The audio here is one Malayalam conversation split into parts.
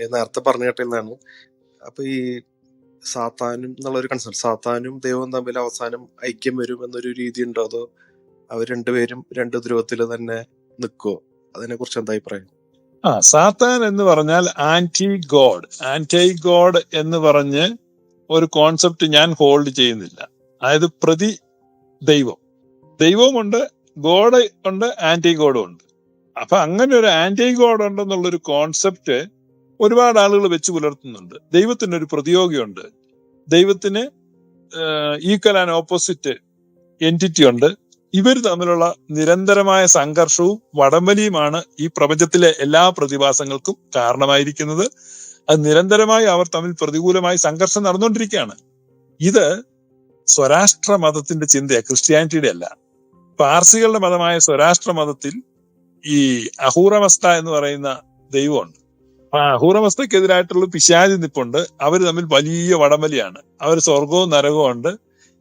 ഞാൻ നേരത്തെ പറഞ്ഞു കേട്ടതാണ് അപ്പൊ ഈ സാത്താനും എന്നുള്ള ഒരു കൺസെപ്റ്റ് സാത്താനും ദൈവവും തമ്മിൽ അവസാനം ഐക്യം വരും എന്നൊരു രീതി ഉണ്ടോ അതോ അവർ രണ്ടുപേരും രണ്ട് ധ്രുവത്തിൽ തന്നെ നിൽക്കുവോ അതിനെ കുറിച്ച് എന്താ അഭിപ്രായം? ആ സാത്താൻ എന്ന് പറഞ്ഞാൽ ആന്റി ഗോഡ് ആന്റി ഗോഡ് എന്ന് പറഞ്ഞ് ഒരു കോൺസെപ്റ്റ് ഞാൻ ഹോൾഡ് ചെയ്യുന്നില്ല. അതായത് പ്രതി ദൈവം. ദൈവമുണ്ട് ഗോഡ് ഉണ്ട് ആന്റി ഗോഡും ഉണ്ട്. അപ്പൊ അങ്ങനെ ഒരു ആന്റി ഗോഡ് ഉണ്ടെന്നുള്ളൊരു കോൺസെപ്റ്റ് ഒരുപാട് ആളുകൾ വെച്ച് പുലർത്തുന്നുണ്ട്. ദൈവത്തിന് ഒരു പ്രതിയോഗിയുണ്ട്. ദൈവത്തിന് ഈക്വൽ ആൻഡ് ഓപ്പോസിറ്റ് എന്റിറ്റി ഉണ്ട്. ഇവർ തമ്മിലുള്ള നിരന്തരമായ സംഘർഷവും വടംവലിയുമാണ് ഈ പ്രപഞ്ചത്തിലെ എല്ലാ പ്രതിഭാസങ്ങൾക്കും കാരണമായിരിക്കുന്നത്. അത് നിരന്തരമായി അവർ തമ്മിൽ പ്രതികൂലമായി സംഘർഷം നടന്നുകൊണ്ടിരിക്കുകയാണ്. ഇത് സ്വരാഷ്ട്ര മതത്തിന്റെ ചിന്തയാണ് ക്രിസ്ത്യാനിറ്റിയുടെ അല്ല. പാർസികളുടെ മതമായ സ്വരാഷ്ട്ര മതത്തിൽ ഈ അഹൂറമസ്ത എന്ന് പറയുന്ന ദൈവമുണ്ട്. ആ പിശാചി നിപ്പുണ്ട്. അവർ തമ്മിൽ വലിയ വടമലിയാണ് അവർ സ്വർഗവും നരകവും ഉണ്ട്.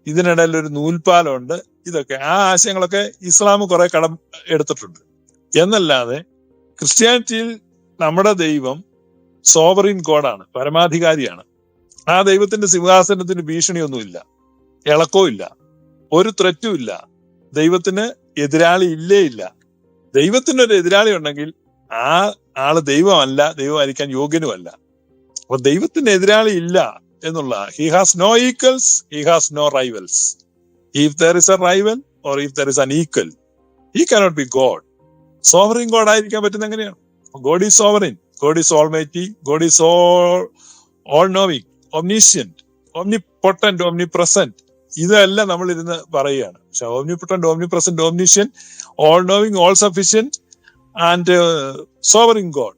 ഇതിനിടയിൽ ഒരു നൂൽപാലമുണ്ട് ഇതൊക്കെ ആ ആശയങ്ങളൊക്കെ ഇസ്ലാം കുറെ കടം എടുത്തിട്ടുണ്ട്. എന്നല്ലാതെ ക്രിസ്ത്യാനിറ്റിയിൽ നമ്മുടെ ദൈവം സോവറിൻ ഗോഡാണ് പരമാധികാരിയാണ്. ആ ദൈവത്തിന്റെ സിംഹാസനത്തിന് ഭീഷണിയൊന്നുമില്ല. ഇളക്കോ ഇല്ല ഒരു ത്രെറ്റും ഇല്ല ദൈവത്തിന് എതിരാളി ഇല്ലേ ഇല്ല. ദൈവത്തിനൊരു എതിരാളി ഉണ്ടെങ്കിൽ ആ ആൾ ദൈവമല്ല ദൈവമായിരിക്കാൻ യോഗ്യനുമല്ല. അപ്പൊ ദൈവത്തിന് എതിരാളി ഇല്ല എന്നുള്ള he has no equals he has no rivals if there is a rival or if there is an equal he cannot be God sovereign God ആയിരിക്കാൻ പറ്റുന്ന എങ്ങനെയാണ്? God is sovereign God is almighty God is all all knowing omniscient omnipotent omnipresent ഇതെല്ലാം നമ്മൾ ഇരുന്ന് പറയുകയാണ്. പക്ഷെ omnipotent omnipresent omniscient all knowing all sufficient and sovereign God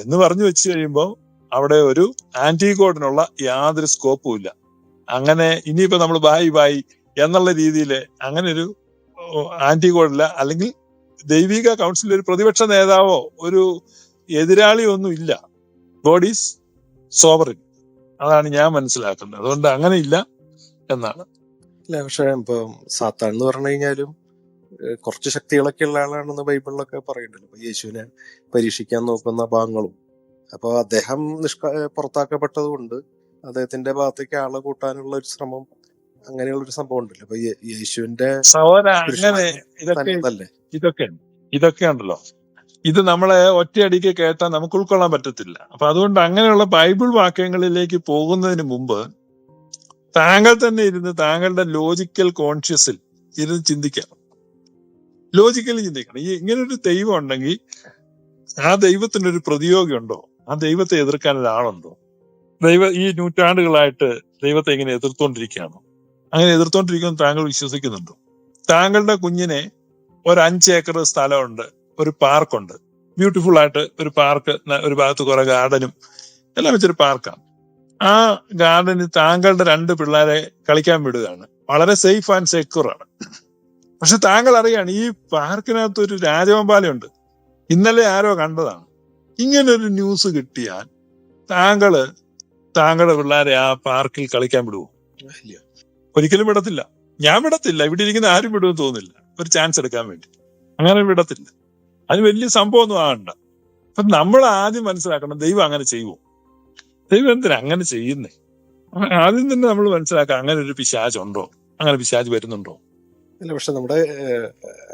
എന്ന് പറഞ്ഞു വെച്ച് കഴിയുമ്പോൾ അവിടെ ഒരു ആന്റി ഗോഡിനുള്ള യാതൊരു സ്കോപ്പും ഇല്ല. അങ്ങനെ ഇനിയിപ്പോ നമ്മൾ ബായി ബായി എന്നുള്ള രീതിയിൽ അങ്ങനെ ഒരു ആന്റി ഗോഡില്ല അല്ലെങ്കിൽ ദൈവിക കൗൺസിലിൽ ഒരു പ്രതിപക്ഷ നേതാവോ ഒരു എതിരാളിയോ ഒന്നും ഇല്ല. ഗോഡ് ഈസ് സോവറിൻ അതാണ് ഞാൻ മനസ്സിലാക്കുന്നത്. അതുകൊണ്ട് അങ്ങനെ ഇല്ല എന്നാണ്. പക്ഷെ ഇപ്പൊ സാത്താൻ എന്ന് പറഞ്ഞു കഴിഞ്ഞാലും കുറച്ച് ശക്തികളൊക്കെ ഉള്ള ആളാണെന്ന് ബൈബിളിലൊക്കെ പറയുന്നുണ്ടല്ലോ അപ്പൊ യേശുവിനെ പരീക്ഷിക്കാൻ നോക്കുന്ന ഭാഗങ്ങളും അപ്പൊ അദ്ദേഹം നിഷ്ക പുറത്താക്കപ്പെട്ടത് കൊണ്ട് അദ്ദേഹത്തിന്റെ ഭാഗത്തേക്ക് ആളെ കൂട്ടാനുള്ള ഒരു ശ്രമം അങ്ങനെയുള്ള ഒരു സംഭവം ഉണ്ടല്ലോ. അപ്പൊ യേശുവിന്റെ ഇതൊക്കെ ഇതൊക്കെ ഇതൊക്കെ ഉണ്ടല്ലോ. ഇത് നമ്മളെ ഒറ്റയടിക്ക് കേട്ടാൽ നമുക്ക് ഉൾക്കൊള്ളാൻ പറ്റത്തില്ല. അപ്പൊ അതുകൊണ്ട് അങ്ങനെയുള്ള ബൈബിൾ വാക്യങ്ങളിലേക്ക് പോകുന്നതിന് മുമ്പ് താങ്കൾ തന്നെ ഇരുന്ന് താങ്കളുടെ ലോജിക്കൽ കോൺഷ്യസിൽ ഇരുന്ന് ചിന്തിക്കണം. ലോജിക്കലി ചിന്തിക്കണം. ഈ ഇങ്ങനെ ഒരു ദൈവം ഉണ്ടെങ്കിൽ ആ ദൈവത്തിന് ഒരു പ്രതിയോഗി ഉണ്ടോ? ആ ദൈവത്തെ എതിർക്കാൻ ഒരാളുണ്ടോ? ദൈവ ഈ നൂറ്റാണ്ടുകളായിട്ട് ദൈവത്തെ ഇങ്ങനെ എതിർത്തോണ്ടിരിക്കുകയാണോ? അങ്ങനെ എതിർത്തോണ്ടിരിക്കുമെന്ന് താങ്കൾ വിശ്വസിക്കുന്നുണ്ടോ? താങ്കളുടെ കുഞ്ഞിനെ ഒരു അഞ്ച് ഏക്കർ സ്ഥലമുണ്ട് ഒരു പാർക്കുണ്ട്. ബ്യൂട്ടിഫുൾ ആയിട്ട് ഒരു പാർക്ക് ഒരു ഭാഗത്ത് കുറെ ഗാർഡനും എല്ലാം വെച്ചൊരു പാർക്കാണ്. ആ ഗാർഡനിൽ താങ്കളുടെ രണ്ട് പിള്ളേരെ കളിക്കാൻ വിടുകയാണ്. വളരെ സേഫ് ആൻഡ് സെക്യൂർ ആണ്. പക്ഷെ താങ്കൾ അറിയാണ് ഈ പാർക്കിനകത്ത് ഒരു രാജവമ്പാലയുണ്ട്. ഇന്നലെ ആരോ കണ്ടതാണ്. ഇങ്ങനെ ഒരു ന്യൂസ് കിട്ടിയാൽ താങ്കൾ താങ്കളുടെ പിള്ളേരെ ആ പാർക്കിൽ കളിക്കാൻ വിടുവോ. ഒരിക്കലും വിടത്തില്ല. ഞാൻ വിടത്തില്ല. ഇവിടെ ഇരിക്കുന്ന ആരും വിടുമെന്ന് തോന്നുന്നില്ല. ഒരു ചാൻസ് എടുക്കാൻ വേണ്ടി. അങ്ങനെ വിടത്തില്ല. അത് വലിയ സംഭവമൊന്നും ആകണ്ട. അപ്പൊ നമ്മൾ ആദ്യം മനസ്സിലാക്കണം ദൈവം അങ്ങനെ ചെയ്യുമോ ദൈവം എന്തിനാ അങ്ങനെ ചെയ്യുന്നേ? ആദ്യം തന്നെ നമ്മൾ മനസ്സിലാക്കാം അങ്ങനെ ഒരു പിശാജ് ഉണ്ടോ അങ്ങനെ പിശാജ് വരുന്നുണ്ടോ? അല്ല പക്ഷെ നമ്മുടെ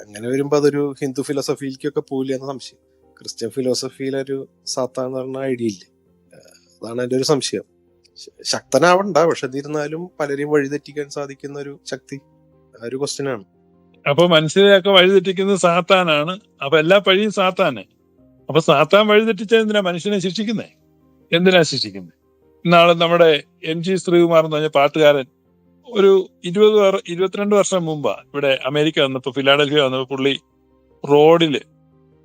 അങ്ങനെ വരുമ്പോ അതൊരു ഹിന്ദു ഫിലോസഫിയിലേക്കൊക്കെ പോവില്ല എന്ന സംശയം. ക്രിസ്ത്യൻ ഫിലോസഫിയിലൊരു സാത്താൻ എന്ന് പറഞ്ഞ ഐഡിയ ഇല്ലേ. അതാണ് എന്റെ ഒരു സംശയം. ശക്തനാവണ്ട പക്ഷെ എന്നിരുന്നാലും പലരെയും വഴിതെറ്റിക്കാൻ സാധിക്കുന്ന ഒരു ശക്തി ആ ഒരു ക്വസ്റ്റ്യൻ ആണ്. അപ്പൊ മനുഷ്യരെയൊക്കെ വഴിതെറ്റിക്കുന്നത് സാത്താനാണ്. അപ്പൊ എല്ലാ പഴിയും സാത്താന്. അപ്പൊ സാത്താൻ വഴിതെറ്റിച്ച എന്തിനാ മനുഷ്യനെ ശിക്ഷിക്കുന്നേ? എന്തിനാ ശിക്ഷിക്കുന്നത് ഇന്നാൾ നമ്മുടെ എം ജി ശ്രീകുമാർ എന്ന് പറഞ്ഞ പാട്ടുകാരൻ ഒരു ഇരുപത് ഇരുപത്തിരണ്ട് വർഷം മുമ്പാ ഇവിടെ അമേരിക്ക വന്നപ്പോ ഫിലാഡൽഫിയ വന്നപ്പോ പുള്ളി റോഡിൽ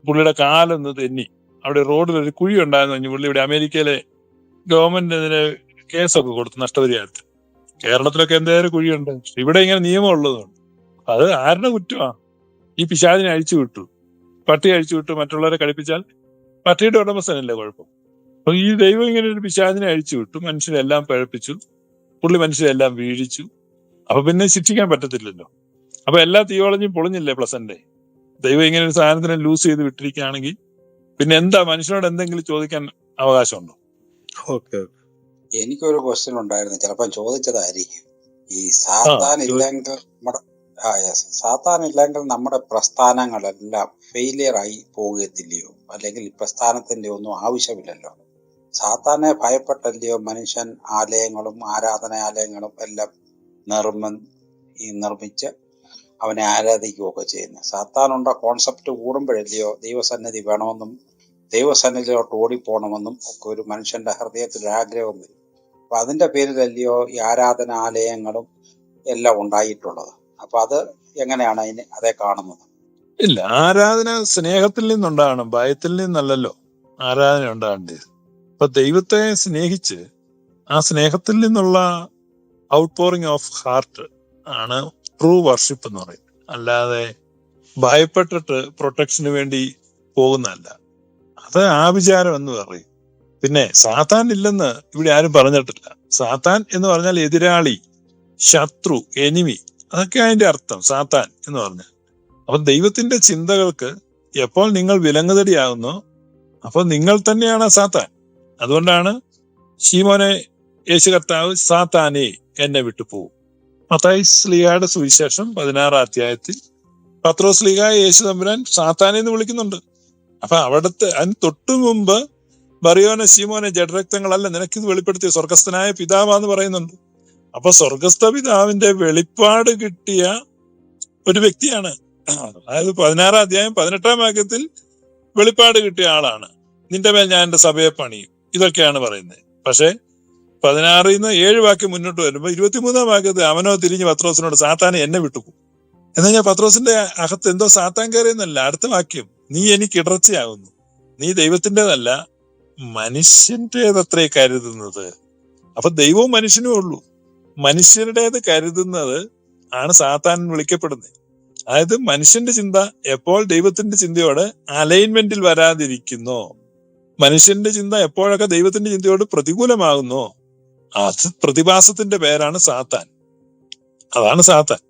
പുള്ളിയുടെ കാലൊന്ന് തെന്നി. അവിടെ റോഡിൽ ഒരു കുഴി ഉണ്ടായിരുന്നു കഴിഞ്ഞ് പുള്ളി ഇവിടെ അമേരിക്കയിലെ ഗവൺമെന്റ് ഇതിന് കേസൊക്കെ കൊടുത്തു നഷ്ടപരിഹാരത്തിൽ. കേരളത്തിലൊക്കെ എന്തേലും കുഴിയുണ്ട്. ഇവിടെ ഇങ്ങനെ നിയമം ഉള്ളതുകൊണ്ട്. അത് ആരുടെ കുറ്റമാ? ഈ പിശാദിനെ അഴിച്ചു വിട്ടു. പട്ടി അഴിച്ചു വിട്ടു മറ്റുള്ളവരെ കളിപ്പിച്ചാൽ പട്ടിയുടെ ഉടമസ്ഥനല്ലേ കുഴപ്പം? അപ്പൊ ഈ ദൈവം ഇങ്ങനെ ഒരു പിശാദിനെ അഴിച്ചു വിട്ടു മനുഷ്യരെല്ലാം പഴപ്പിച്ചു. പുള്ളി മനുഷ്യരെല്ലാം വീഴിച്ചു. അപ്പൊ പിന്നെ ശിക്ഷിക്കാൻ പറ്റത്തില്ലല്ലോ. അപ്പൊ എല്ലാ തിയോളജിയും പൊളിഞ്ഞില്ലേ പ്ലസന്റെ? ദൈവം ഇങ്ങനെ ഒരു സാധനത്തിനെ ലൂസ് ചെയ്ത് വിട്ടിരിക്കുകയാണെങ്കിൽ പിന്നെ എന്താ മനുഷ്യനോട് എന്തെങ്കിലും ചോദിക്കാൻ അവകാശമുണ്ടോ? ഓക്കെ എനിക്കൊരു ക്വസ്റ്റ്യൻ ഉണ്ടായിരുന്നു. ചിലപ്പോൾ ചോദിച്ചതായിരിക്കും. ഈ സാത്താൻ ഇല്ലെങ്കിൽ നമ്മുടെ ആ യെസ് സാത്താൻ ഇല്ലെങ്കിൽ നമ്മുടെ പ്രസ്ഥാനങ്ങളെല്ലാം ഫെയിലിയർ ആയി പോകത്തില്ലയോ? അല്ലെങ്കിൽ ഈ പ്രസ്ഥാനത്തിന്റെ ഒന്നും ആവശ്യമില്ലല്ലോ? സാത്താനെ ഭയപ്പെട്ടല്ലയോ മനുഷ്യൻ ആലയങ്ങളും ആരാധനാലയങ്ങളും എല്ലാം നിർമ്മ ഈ നിർമ്മിച്ച് അവനെ ആരാധിക്കുകയൊക്കെ ചെയ്യുന്നത് സാത്താനുണ്ട കോൺസെപ്റ്റ് കൂടുമ്പോഴല്ലയോ ദൈവസന്നിധി വേണമെന്നും ദൈവസന്നിധിയിലോട്ട് ഓടിപ്പോണമെന്നും ഒക്കെ ഒരു മനുഷ്യന്റെ ഹൃദയത്തിൽ ആഗ്രഹം വരും. അപ്പൊ അതിന്റെ പേരിലല്ലയോ ഈ ആരാധനാലയങ്ങളും എല്ലാം ഉണ്ടായിട്ടുള്ളത്. അപ്പൊ അത് എങ്ങനെയാണ് അതിന് അതേ കാണുന്നത്? ഇല്ല ആരാധന സ്നേഹത്തിൽ നിന്നുണ്ടാകണം ഭയത്തിൽ നിന്നല്ലല്ലോ ആരാധന ഉണ്ടാകേണ്ടത്. അപ്പൊ ദൈവത്തെ സ്നേഹിച്ച് ആ സ്നേഹത്തിൽ നിന്നുള്ള ഔട്ട് പോറിങ് ഓഫ് ഹാർട്ട് ആണ് ട്രൂ വർഷിപ്പ് എന്ന് പറയുന്നത്. അല്ലാതെ ഭയപ്പെട്ടിട്ട് പ്രൊട്ടക്ഷന് വേണ്ടി പോകുന്നതല്ല. അത് ആവിചാരം എന്ന് പറയും. പിന്നെ സാത്താൻ ഇല്ലെന്ന് ഇവിടെ ആരും പറഞ്ഞിട്ടില്ല. സാത്താൻ എന്ന് പറഞ്ഞാൽ എതിരാളി ശത്രു എനിമി അതൊക്കെ അതിന്റെ അർത്ഥം സാത്താൻ എന്ന് പറഞ്ഞാൽ. അപ്പൊ ദൈവത്തിന്റെ ചിന്തകൾക്ക് എപ്പോൾ നിങ്ങൾ വിലങ്ങുതടിയാകുന്നോ അപ്പൊ നിങ്ങൾ തന്നെയാണ് സാത്താൻ. അതുകൊണ്ടാണ് ശീമോനെ യേശു കർത്താവ് സാത്താനെ എന്നെ വിട്ടു പോകും മത്തായി സ്ലിഹയുടെ സുവിശേഷം പതിനാറാം അധ്യായത്തിൽ പത്രോസ് ലീഗ യേശു തമ്പുരാൻ സാത്താനെ എന്ന് വിളിക്കുന്നുണ്ട്. അപ്പൊ അവിടുത്തെ അതിന് തൊട്ടു മുമ്പ് ബറിയോനെ ശീമോനെ ജഡരക്തങ്ങളല്ല നിനക്കിത് വെളിപ്പെടുത്തിയ സ്വർഗസ്ഥനായ പിതാവാന്ന് പറയുന്നുണ്ട്. അപ്പൊ സ്വർഗസ്ഥ പിതാവിന്റെ വെളിപ്പാട് കിട്ടിയ ഒരു വ്യക്തിയാണ്. അതായത് പതിനാറാം അധ്യായം പതിനെട്ടാം വാക്യത്തിൽ വെളിപ്പാട് കിട്ടിയ ആളാണ്. നിന്റെ മേൽ ഞാൻ എന്റെ സഭയെ പണിയും. ഇതൊക്കെയാണ് പറയുന്നത്. പക്ഷേ പതിനാറിൽ നിന്ന് ഏഴ് വാക്യം മുന്നോട്ട് വരുമ്പോൾ ഇരുപത്തിമൂന്നാം വാക്യത്തിൽ അവനോ തിരിഞ്ഞ് പത്രോസിനോട് സാത്താനെ എന്നെ വിട്ടുപോകും എന്ന് കഴിഞ്ഞാൽ പത്രോസിന്റെ അകത്ത് എന്തോ സാത്താൻ കയറിയെന്നല്ല അടുത്ത വാക്യം നീ എനിക്ക് ഇടർച്ചയാകുന്നു. നീ ദൈവത്തിന്റെതല്ല മനുഷ്യന്റെതത്രേ കരുതുന്നത് അപ്പൊ ദൈവവും മനുഷ്യനും ഉള്ളൂ. മനുഷ്യരുടേത് കരുതുന്നത് ആണ് സാത്താൻ വിളിക്കപ്പെടുന്നത്. അതായത് മനുഷ്യന്റെ ചിന്ത എപ്പോൾ ദൈവത്തിന്റെ ചിന്തയോട് അലൈൻമെന്റിൽ വരാതിരിക്കുന്നോ? മനുഷ്യന്റെ ചിന്ത എപ്പോഴൊക്കെ ദൈവത്തിന്റെ ചിന്തയോട് പ്രതികൂലമാകുന്നോ അത് പ്രതിഭാസത്തിന്റെ പേരാണ് സാത്താൻ. അതാണ് സാത്താൻ.